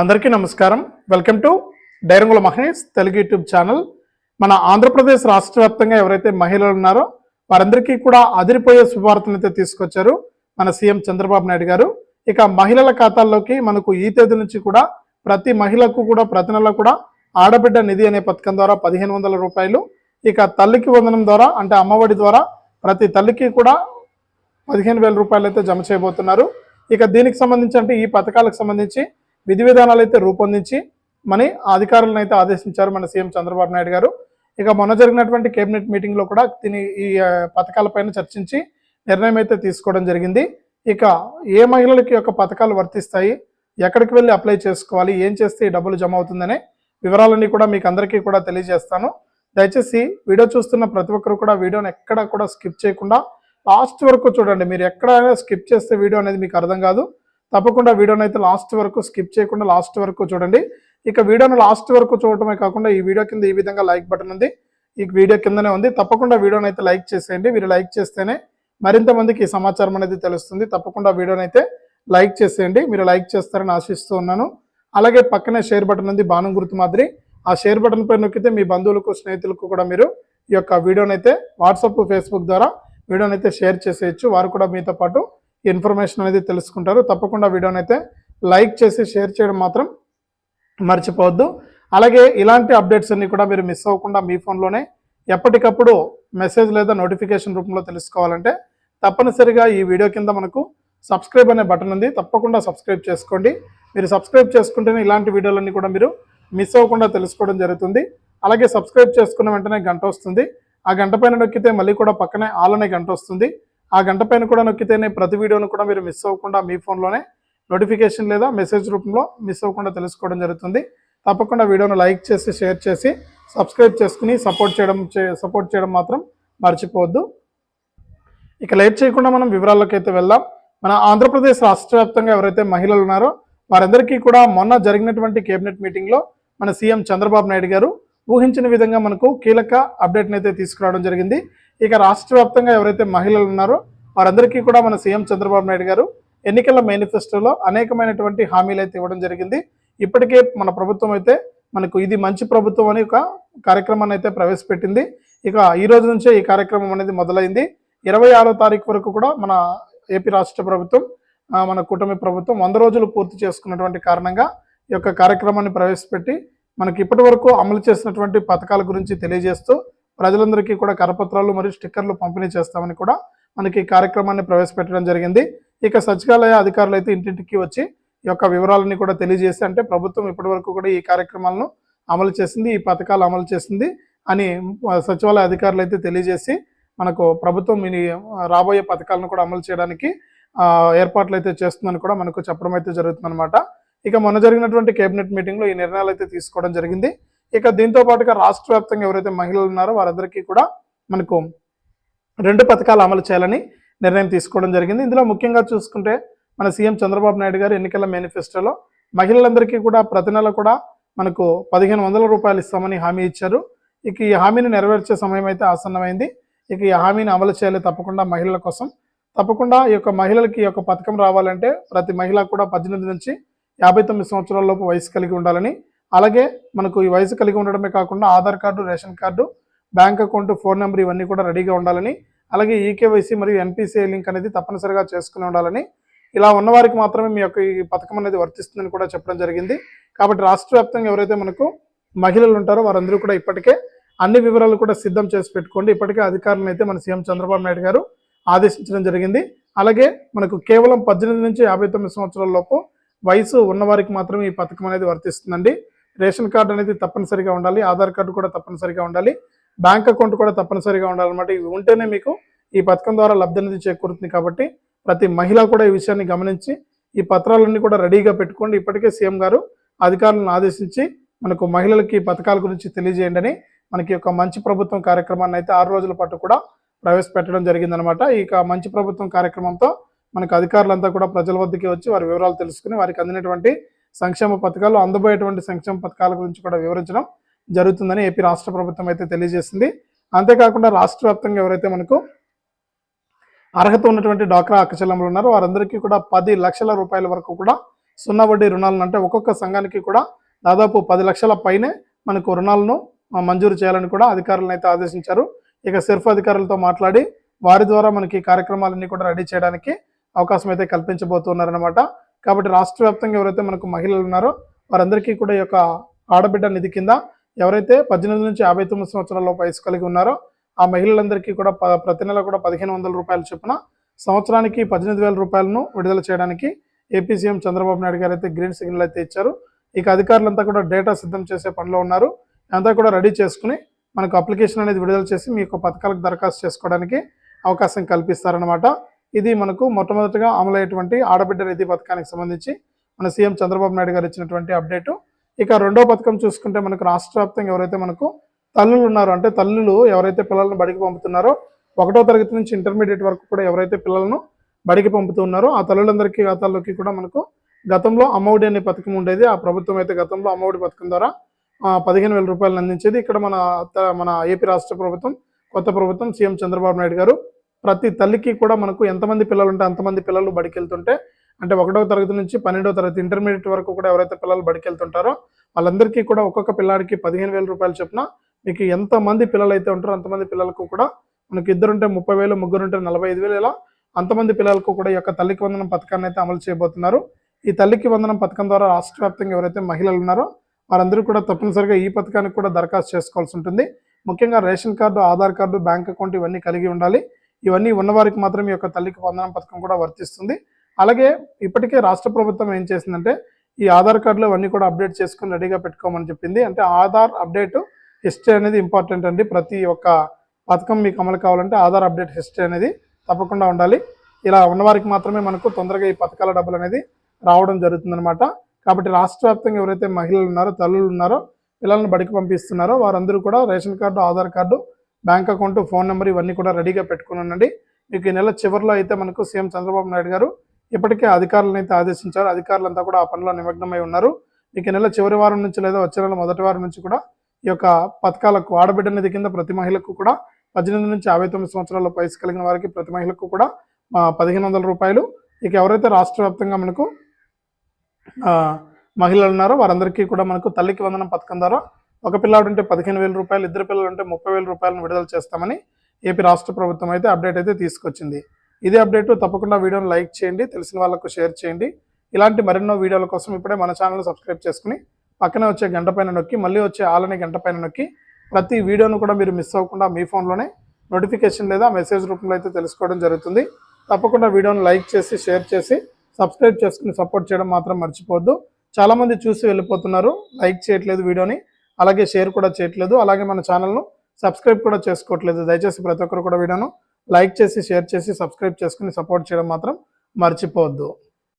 అందరికీ నమస్కారం. Welcome to Dairangula Mahesh Telugu YouTube channel. మన ఆంధ్రప్రదేశ్ రాష్ట్ర వ్యాప్తంగా ఎవరైతే మహిళలు ఉన్నారో వారందరికీ కూడా అదిరిపోయే శుభవార్తను అయితే తీసుకొచ్చారు మన సీఎం చంద్రబాబు నాయుడు గారు. ఇక మహిళల ఖాతాల్లోకి మనకు ఈ తేదీ నుంచి కూడా ప్రతి మహిళకు కూడా ప్రతి నెల కూడా ఆడబిడ్డ నిధి అనే పథకం ద్వారా పదిహేను వందల రూపాయలు ఇక తల్లికి వందనం ద్వారా అంటే అమ్మఒడి ద్వారా ప్రతి తల్లికి కూడా పదిహేను వేల రూపాయలు అయితే జమ చేయబోతున్నారు. ఇక దీనికి సంబంధించి అంటే ఈ పథకాలకు సంబంధించి విధి విధానాలు అయితే రూపొందించి మని అధికారులను అయితే ఆదేశించారు మన సీఎం చంద్రబాబు నాయుడు గారు. ఇక మొన్న జరిగినటువంటి కేబినెట్ మీటింగ్లో కూడా దీని ఈ పథకాలపైన చర్చించి నిర్ణయం అయితే తీసుకోవడం జరిగింది. ఇక ఏ మహిళలకి యొక్క పథకాలు వర్తిస్తాయి? ఎక్కడికి వెళ్ళి అప్లై చేసుకోవాలి? ఏం చేస్తే ఈ డబ్బులు జమ అవుతుందనే వివరాలన్నీ కూడా మీకు అందరికీ కూడా తెలియజేస్తాను. దయచేసి వీడియో చూస్తున్న ప్రతి ఒక్కరు కూడా వీడియోని ఎక్కడ కూడా స్కిప్ చేయకుండా లాస్ట్ వరకు చూడండి. మీరు ఎక్కడైనా స్కిప్ చేస్తే వీడియో అనేది మీకు అర్థం కాదు. తప్పకుండా వీడియోని అయితే లాస్ట్ వరకు స్కిప్ చేయకుండా లాస్ట్ వరకు చూడండి. ఇక వీడియోని లాస్ట్ వరకు చూడటమే కాకుండా ఈ వీడియో కింద ఈ విధంగా లైక్ బటన్ ఉంది. ఈ వీడియో కిందనే ఉంది. తప్పకుండా వీడియోని అయితే లైక్ చేసేయండి. మీరు లైక్ చేస్తేనే మరింత మందికి ఈ సమాచారం అనేది తెలుస్తుంది. తప్పకుండా వీడియోని అయితే లైక్ చేసేయండి. మీరు లైక్ చేస్తారని ఆశిస్తూ ఉన్నాను. అలాగే పక్కనే షేర్ బటన్ ఉంది బాణం గుర్తు మాదిరి. ఆ షేర్ బటన్ పై నొక్కితే మీ బంధువులకు స్నేహితులకు కూడా మీరు ఈ యొక్క వీడియోని అయితే వాట్సాప్ ఫేస్బుక్ ద్వారా వీడియోని అయితే షేర్ చేసేయచ్చు. వారు కూడా మీతో పాటు ఇన్ఫర్మేషన్ అనేది తెలుసుకుంటారు. తప్పకుండా వీడియోని అయితే లైక్ చేసి షేర్ చేయడం మాత్రం మర్చిపోవద్దు. అలాగే ఇలాంటి అప్డేట్స్ అన్ని కూడా మీరు మిస్ అవ్వకుండా మీ ఫోన్లోనే ఎప్పటికప్పుడు మెసేజ్ లేదా నోటిఫికేషన్ రూపంలో తెలుసుకోవాలంటే తప్పనిసరిగా ఈ వీడియో కింద మనకు సబ్స్క్రైబ్ అనే బటన్ ఉంది. తప్పకుండా సబ్స్క్రైబ్ చేసుకోండి. మీరు సబ్స్క్రైబ్ చేసుకుంటేనే ఇలాంటి వీడియోలన్నీ కూడా మీరు మిస్ అవ్వకుండా తెలుసుకోవడం జరుగుతుంది. అలాగే సబ్స్క్రైబ్ చేసుకున్న వెంటనే గంట వస్తుంది. ఆ గంట పైన నొక్కితే మళ్ళీ కూడా పక్కనే ఆల్ అనే గంట వస్తుంది. ఆ గంట పైన కూడా నొక్కితేనే ప్రతి వీడియోను కూడా మీరు మిస్ అవ్వకుండా మీ ఫోన్లోనే నోటిఫికేషన్ లేదా మెసేజ్ రూపంలో మిస్ అవ్వకుండా తెలుసుకోవడం జరుగుతుంది. తప్పకుండా వీడియోను లైక్ చేసి షేర్ చేసి సబ్స్క్రైబ్ చేసుకుని సపోర్ట్ చేయడం సపోర్ట్ చేయడం మాత్రం మర్చిపోవద్దు. ఇక లేట్ చేయకుండా మనం వివరాల్లోకి అయితే వెళ్దాం. మన ఆంధ్రప్రదేశ్ రాష్ట్ర వ్యాప్తంగా ఎవరైతే మహిళలు ఉన్నారో వారందరికీ కూడా మొన్న జరిగినటువంటి కేబినెట్ మీటింగ్లో మన సీఎం చంద్రబాబు నాయుడు గారు ఊహించిన విధంగా మనకు కీలక అప్డేట్ని అయితే తీసుకురావడం జరిగింది. ఇక రాష్ట్ర వ్యాప్తంగా ఎవరైతే మహిళలు ఉన్నారో వారందరికీ కూడా మన సీఎం చంద్రబాబు నాయుడు గారు ఎన్నికల మేనిఫెస్టోలో అనేకమైనటువంటి హామీలు అయితే ఇవ్వడం జరిగింది. ఇప్పటికే మన ప్రభుత్వం అయితే మనకు ఇది మంచి ప్రభుత్వం అని ఒక కార్యక్రమాన్ని అయితే ప్రవేశపెట్టింది. ఇక ఈ రోజు నుంచే ఈ కార్యక్రమం అనేది మొదలైంది. ఇరవై ఆరో తారీఖు వరకు కూడా మన ఏపీ రాష్ట్ర ప్రభుత్వం మన కూటమి ప్రభుత్వం వంద రోజులు పూర్తి చేసుకున్నటువంటి కారణంగా ఈ యొక్క కార్యక్రమాన్ని ప్రవేశపెట్టి మనకి ఇప్పటి వరకు అమలు చేసినటువంటి పథకాల గురించి తెలియజేస్తూ ప్రజలందరికీ కూడా కరపత్రాలు మరియు స్టిక్కర్లు పంపిణీ చేస్తామని కూడా మనకి ఈ కార్యక్రమాన్ని ప్రవేశపెట్టడం జరిగింది. ఇక సచివాలయ అధికారులు అయితే ఇంటింటికి వచ్చి ఈ యొక్క వివరాలని కూడా తెలియజేసి అంటే ప్రభుత్వం ఇప్పటి వరకు కూడా ఈ కార్యక్రమాలను అమలు చేసింది ఈ పథకాలు అమలు చేసింది అని సచివాలయ అధికారులు అయితే తెలియజేసి మనకు ప్రభుత్వం రాబోయే పథకాలను కూడా అమలు చేయడానికి ఏర్పాట్లు అయితే చేస్తుందని కూడా మనకు చెప్పడం అయితే జరుగుతుందన్నమాట. ఇక మొన్న జరిగినటువంటి కేబినెట్ మీటింగ్లో ఈ నిర్ణయాలు అయితే తీసుకోవడం జరిగింది. ఇక దీంతో పాటుగా రాష్ట్ర వ్యాప్తంగా ఎవరైతే మహిళలు ఉన్నారో వారందరికీ కూడా మనకు రెండు పథకాలు అమలు చేయాలని నిర్ణయం తీసుకోవడం జరిగింది. ఇందులో ముఖ్యంగా చూసుకుంటే మన సీఎం చంద్రబాబు నాయుడు గారు ఎన్నికల మేనిఫెస్టోలో మహిళలందరికీ కూడా ప్రతి నెల కూడా మనకు పదిహేను వందల రూపాయలు ఇస్తామని హామీ ఇచ్చారు. ఇక ఈ హామీని నెరవేర్చే సమయం అయితే ఆసన్నమైంది. ఇక ఈ హామీని అమలు చేయాలి తప్పకుండా మహిళల కోసం. తప్పకుండా ఈ యొక్క మహిళలకి ఈ యొక్క పథకం రావాలంటే ప్రతి మహిళ కూడా పద్దెనిమిది నుంచి యాభై తొమ్మిది సంవత్సరాల లోపు వయసు కలిగి ఉండాలని అలాగే మనకు ఈ వయసు కలిగి ఉండడమే కాకుండా Aadhaar card ration card bank account phone number ఇవన్నీ కూడా రెడీగా ఉండాలని అలాగే ఈకేవైసీ మరియు ఎన్పిసిఐ లింక్ అనేది తప్పనిసరిగా చేసుకుని ఉండాలని ఇలా ఉన్నవారికి మాత్రమే మీ యొక్క ఈ పథకం అనేది వర్తిస్తుందని కూడా చెప్పడం జరిగింది. కాబట్టి రాష్ట్ర వ్యాప్తంగా ఎవరైతే మనకు మహిళలు ఉంటారో వారందరూ కూడా ఇప్పటికే అన్ని వివరాలు కూడా సిద్ధం చేసి పెట్టుకోండి. ఇప్పటికే అధికారులను అయితే మన సీఎం చంద్రబాబు నాయుడు గారు ఆదేశించడం జరిగింది. అలాగే మనకు కేవలం పద్దెనిమిది నుంచి యాభై తొమ్మిది సంవత్సరాల లోపు వయసు ఉన్నవారికి మాత్రమే ఈ పథకం అనేది వర్తిస్తుందండి. రేషన్ కార్డు అనేది తప్పనిసరిగా ఉండాలి ఆధార్ కార్డు కూడా తప్పనిసరిగా ఉండాలి బ్యాంక్ అకౌంట్ కూడా తప్పనిసరిగా ఉండాలన్నమాట. ఇవి ఉంటేనే మీకు ఈ పథకం ద్వారా లబ్ధి అనేది చేకూరుతుంది కాబట్టి ప్రతి మహిళ కూడా ఈ విషయాన్ని గమనించి ఈ పత్రాలన్నీ కూడా రెడీగా పెట్టుకోండి. ఇప్పటికే సీఎం గారు అధికారులను ఆదేశించి మనకు మహిళలకి పథకాల గురించి తెలియజేయండి అని మనకి ఒక మంచి ప్రభుత్వం కార్యక్రమాన్ని అయితే ఆరు రోజుల పాటు కూడా ప్రవేశపెట్టడం జరిగిందనమాట ఇక మంచి ప్రభుత్వం కార్యక్రమంతో మనకు అధికారులంతా కూడా ప్రజల వద్దకి వచ్చి వారి వివరాలు తెలుసుకుని వారికి అందినటువంటి సంక్షేమ పథకాలు అందబోయేటువంటి సంక్షేమ పథకాల గురించి కూడా వివరించడం జరుగుతుందని ఏపీ రాష్ట్ర ప్రభుత్వం అయితే తెలియజేసింది. అంతేకాకుండా రాష్ట్ర వ్యాప్తంగా ఎవరైతే మనకు అర్హత ఉన్నటువంటి డాక్రా అక్కచెల్లెములు ఉన్నారో వారందరికీ కూడా పది లక్షల రూపాయల వరకు కూడా సున్నా వడ్డీ రుణాలను అంటే ఒక్కొక్క సంఘానికి కూడా దాదాపు పది లక్షల పైనే మనకు రుణాలను మంజూరు చేయాలని కూడా అధికారులను అయితే ఆదేశించారు. ఇక సెర్ఫ్ అధికారులతో మాట్లాడి వారి ద్వారా మనకి కార్యక్రమాలన్నీ కూడా రెడీ చేయడానికి అవకాశం అయితే కల్పించబోతున్నారనమాట కాబట్టి రాష్ట్ర వ్యాప్తంగా ఎవరైతే మనకు మహిళలు ఉన్నారో వారందరికీ కూడా ఈ యొక్క ఆడబిడ్డ నిధి కింద ఎవరైతే పద్దెనిమిది నుంచి యాభై తొమ్మిది సంవత్సరాల వయసు కలిగి ఉన్నారో ఆ మహిళలందరికీ కూడా ప- ప్రతి నెల కూడా పదిహేను వందల రూపాయల చొప్పున సంవత్సరానికి పద్దెనిమిది వేల రూపాయలను విడుదల చేయడానికి ఏపీ సీఎం చంద్రబాబు నాయుడు గారు అయితే గ్రీన్ సిగ్నల్ అయితే ఇచ్చారు. ఇక అధికారులంతా కూడా డేటా సిద్ధం చేసే పనిలో ఉన్నారు. అంతా కూడా రెడీ చేసుకుని మనకు అప్లికేషన్ అనేది విడుదల చేసి మీ యొక్క పథకాలకు దరఖాస్తు చేసుకోవడానికి అవకాశం కల్పిస్తారనమాట ఇది మనకు మొట్టమొదటిగా అమలయ్యేటువంటి ఆడబిడ్డ నిధి పథకానికి సంబంధించి మన సీఎం చంద్రబాబు నాయుడు గారు ఇచ్చినటువంటి అప్డేటు. ఇక రెండో పథకం చూసుకుంటే మనకు రాష్ట్ర వ్యాప్తంగా ఎవరైతే మనకు తల్లులు ఉన్నారో అంటే తల్లులు ఎవరైతే పిల్లలను బడికి పంపుతున్నారో ఒకటో తరగతి నుంచి ఇంటర్మీడియట్ వరకు కూడా ఎవరైతే పిల్లలను బడికి పంపుతున్నారో ఆ తల్లులందరికీ ఖాతాల్లోకి కూడా మనకు గతంలో అమ్మఒడి అనే పథకం ఉండేది. ఆ ప్రభుత్వం అయితే గతంలో అమ్మఒడి పథకం ద్వారా పదిహేను వేల రూపాయలను అందించేది. ఇక్కడ మన త- మన ఏపీ రాష్ట్ర ప్రభుత్వం కొత్త ప్రభుత్వం సీఎం చంద్రబాబు నాయుడు గారు ప్రతి తల్లికి కూడా మనకు ఎంతమంది పిల్లలు ఉంటే అంతమంది పిల్లలు బడికెళ్తుంటే అంటే ఒకటవ తరగతి నుంచి పన్నెండవ తరగతి ఇంటర్మీడియట్ వరకు కూడా ఎవరైతే పిల్లలు బడికెళ్తుంటారో వాళ్ళందరికీ కూడా ఒక్కొక్క పిల్లాడికి పదిహేను వేల రూపాయలు చొప్పున మీకు ఎంతమంది పిల్లలు అయితే ఉంటారో అంతమంది పిల్లలకు కూడా మనకి ఇద్దరుంటే ముప్పై వేలు ముగ్గురుంటే నలభై ఐదు వేలు ఇలా అంతమంది పిల్లలకు కూడా ఈ యొక్క తల్లికి వందనం పథకాన్ని అయితే అమలు చేయబోతున్నారు. ఈ తల్లికి వందనం పథకం ద్వారా రాష్ట్ర వ్యాప్తంగా ఎవరైతే మహిళలు ఉన్నారో వారందరూ కూడా తప్పనిసరిగా ఈ పథకానికి కూడా దరఖాస్తు చేసుకోవాల్సి ఉంటుంది. ముఖ్యంగా ration card Aadhaar card bank account ఇవన్నీ కలిగి ఉండాలి. ఇవన్నీ ఉన్నవారికి మాత్రం ఈ యొక్క తల్లికి వందనం పథకం కూడా వర్తిస్తుంది. అలాగే ఇప్పటికే రాష్ట్ర ప్రభుత్వం ఏం చేసిందంటే ఈ ఆధార్ కార్డులో అన్నీ కూడా అప్డేట్ చేసుకుని రెడీగా పెట్టుకోమని చెప్పింది. అంటే ఆధార్ అప్డేట్ హిస్టరీ అనేది ఇంపార్టెంట్ అండి. ప్రతి ఒక్క పథకం మీకు అమలు కావాలంటే ఆధార్ అప్డేట్ హిస్టరీ అనేది తప్పకుండా ఉండాలి. ఇలా ఉన్నవారికి మాత్రమే మనకు తొందరగా ఈ పథకాల డబ్బులు అనేది రావడం జరుగుతుందనమాట కాబట్టి రాష్ట్ర వ్యాప్తంగా ఎవరైతే మహిళలు ఉన్నారో తల్లులు ఉన్నారో పిల్లలను బడికి పంపిస్తున్నారో వారందరూ కూడా ration card Aadhaar card bank account phone number ఇవన్నీ కూడా రెడీగా పెట్టుకుని ఉండండి. మీకు ఈ నెల చివరిలో అయితే మనకు సీఎం చంద్రబాబు నాయుడు గారు ఇప్పటికే అధికారులను అయితే ఆదేశించారు. అధికారులంతా కూడా ఆ పనిలో నిమగ్నమై ఉన్నారు. మీకు నెల చివరి వారం నుంచి లేదా వచ్చే నెల మొదటి వారం నుంచి కూడా ఈ యొక్క పథకాలకు ఆడబిడ్డ నిధి కింద ప్రతి మహిళకు కూడా పద్దెనిమిది నుంచి యాభై తొమ్మిది సంవత్సరాల వయసు కలిగిన వారికి ప్రతి మహిళకు కూడా పదిహేను వందల రూపాయలు. ఇక ఎవరైతే రాష్ట్ర వ్యాప్తంగా మనకు మహిళలు ఉన్నారో వారందరికీ కూడా మనకు తల్లికి వందనం పథకం ద్వారా ఒక పిల్లాడు ఉంటే పదిహేను వేల రూపాయలు ఇద్దరు పిల్లలు ఉంటే ముప్పై వేల రూపాయలను విడుదల చేస్తామని ఏపీ రాష్ట్ర ప్రభుత్వం అయితే అప్డేట్ అయితే తీసుకొచ్చింది. ఇదే అప్డేట్ తప్పకుండా వీడియోను లైక్ చేయండి తెలిసిన వాళ్ళకు షేర్ చేయండి. ఇలాంటి మరెన్నో వీడియోల కోసం ఇప్పుడే మన ఛానల్ సబ్స్క్రైబ్ చేసుకుని పక్కనే వచ్చే గంట పైన నొక్కి మళ్ళీ వచ్చే ఆలనే గంట పైన నొక్కి ప్రతి వీడియోను కూడా మీరు మిస్ అవ్వకుండా మీ ఫోన్లోనే నోటిఫికేషన్ లేదా మెసేజ్ రూపంలో అయితే తెలుసుకోవడం జరుగుతుంది. తప్పకుండా వీడియోను లైక్ చేసి షేర్ చేసి సబ్స్క్రైబ్ చేసుకుని సపోర్ట్ చేయడం మాత్రం మర్చిపోవద్దు. చాలామంది చూసి వెళ్ళిపోతున్నారు లైక్ చేయట్లేదు వీడియోని. అలాగే షేర్ కూడా చేయట్లేదు. అలాగే మన ఛానల్ను సబ్స్క్రైబ్ కూడా చేసుకోవట్లేదు. దయచేసి ప్రతి ఒక్కరు కూడా వీడియోను లైక్ చేసి షేర్ చేసి సబ్స్క్రైబ్ చేసుకుని సపోర్ట్ చేయడం మాత్రం మర్చిపోవద్దు.